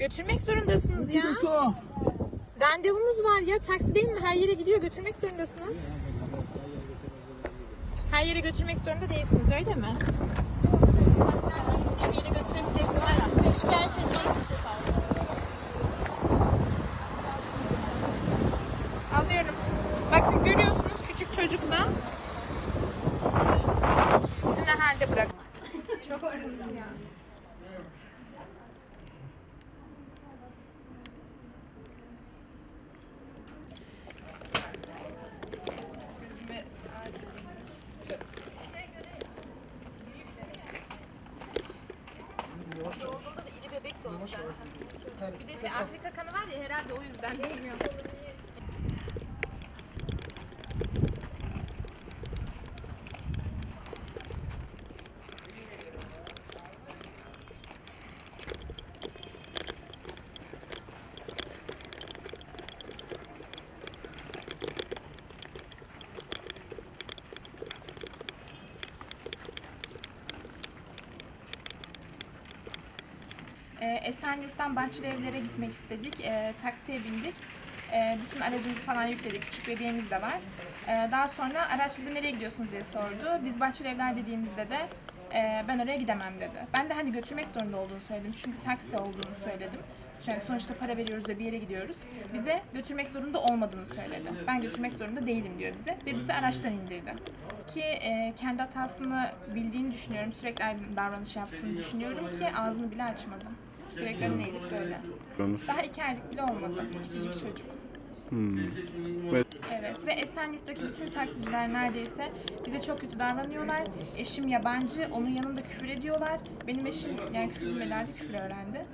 Götürmek zorundasınız ya. Kısa. Randevunuz var ya. Taksi değil mi? Her yere gidiyor. Götürmek zorundasınız. Her yere götürmek zorunda değilsiniz öyle mi? Her yere götürebileceksiniz. Ben şimdi seni şikayet edeceğim. Alıyorum. Bakın görüyorsunuz küçük çocukla. Bizi ne halde bırak. Çok sıkıntı ya. Zaten. Bir de şey Afrika kanı var ya herhalde o yüzden bilmiyorum. Esenyurt'tan Bahçeli Evler'e gitmek istedik. Ee, taksiye bindik. Ee, bütün aracımızı falan yükledik. Küçük bebeğimiz de var. Ee, daha sonra araç bize nereye gidiyorsunuz diye sordu. Biz Bahçeli Evler dediğimizde de e, ben oraya gidemem dedi. Ben de hani götürmek zorunda olduğunu söyledim. Çünkü taksi olduğunu söyledim. Çünkü sonuçta para veriyoruz da bir yere gidiyoruz. Bize götürmek zorunda olmadığını söyledi. Ben götürmek zorunda değilim diyor bize ve bizi araçtan indirdi. Ki e, kendi hatasını bildiğini düşünüyorum. Sürekli aynı davranış yaptığını düşünüyorum ki ağzını bile açmadı. Direkt eğilip böyle. Daha iki aylık bile olmadı. Küçücük çocuk. Ve Evet ve Esenyurt'taki bütün taksiciler neredeyse bize çok kötü davranıyorlar. Eşim yabancı, onun yanında küfür ediyorlar. Benim eşim yani küfür bilmeden küfür öğrendi.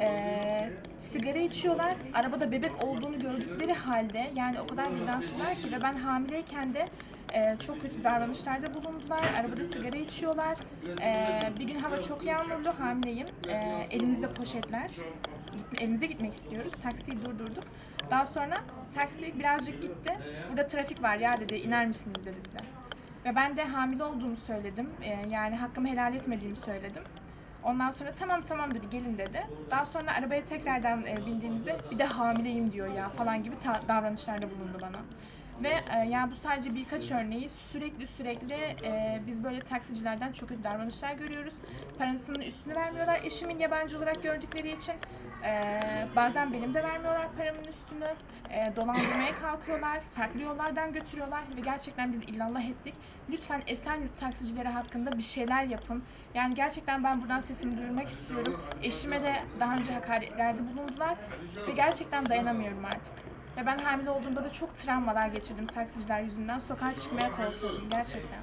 Ee, sigara içiyorlar. Arabada bebek olduğunu gördükleri halde yani o kadar vicdansızlar ki ve ben hamileyken de e, çok kötü davranışlarda bulundular. Arabada sigara içiyorlar. Ee, bir gün hava çok yağmurlu, hamileyim. Ee, elimizde poşetler. Gitme, evimize gitmek istiyoruz. Taksiyi durdurduk. Daha sonra taksi birazcık gitti. Burada trafik var ya dedi, iner misiniz dedi bize. Ve ben de hamile olduğumu söyledim. Ee, yani hakkımı helal etmediğimi söyledim. Ondan sonra tamam tamam dedi gelin dedi. Daha sonra arabaya tekrardan e, bindiğimizde bir de hamileyim diyor ya falan gibi davranışlarda bulundu bana. Ve e, yani bu sadece birkaç örneği sürekli sürekli e, biz böyle taksicilerden çok kötü davranışlar görüyoruz. Parasının üstünü vermiyorlar eşimin yabancı olarak gördükleri için. E, bazen benim de vermiyorlar paramın üstünü. E, dolandırmaya kalkıyorlar. Farklı yollardan götürüyorlar ve gerçekten biz illallah ettik. Lütfen Esenyurt taksicileri hakkında bir şeyler yapın. Yani gerçekten ben buradan sesimi duyurmak istiyorum. Eşime de daha önce hakaretlerde bulundular ve gerçekten dayanamıyorum artık. Ve ben hamile olduğumda da çok travmalar geçirdim taksiciler yüzünden. Sokağa çıkmaya korkuyordum gerçekten.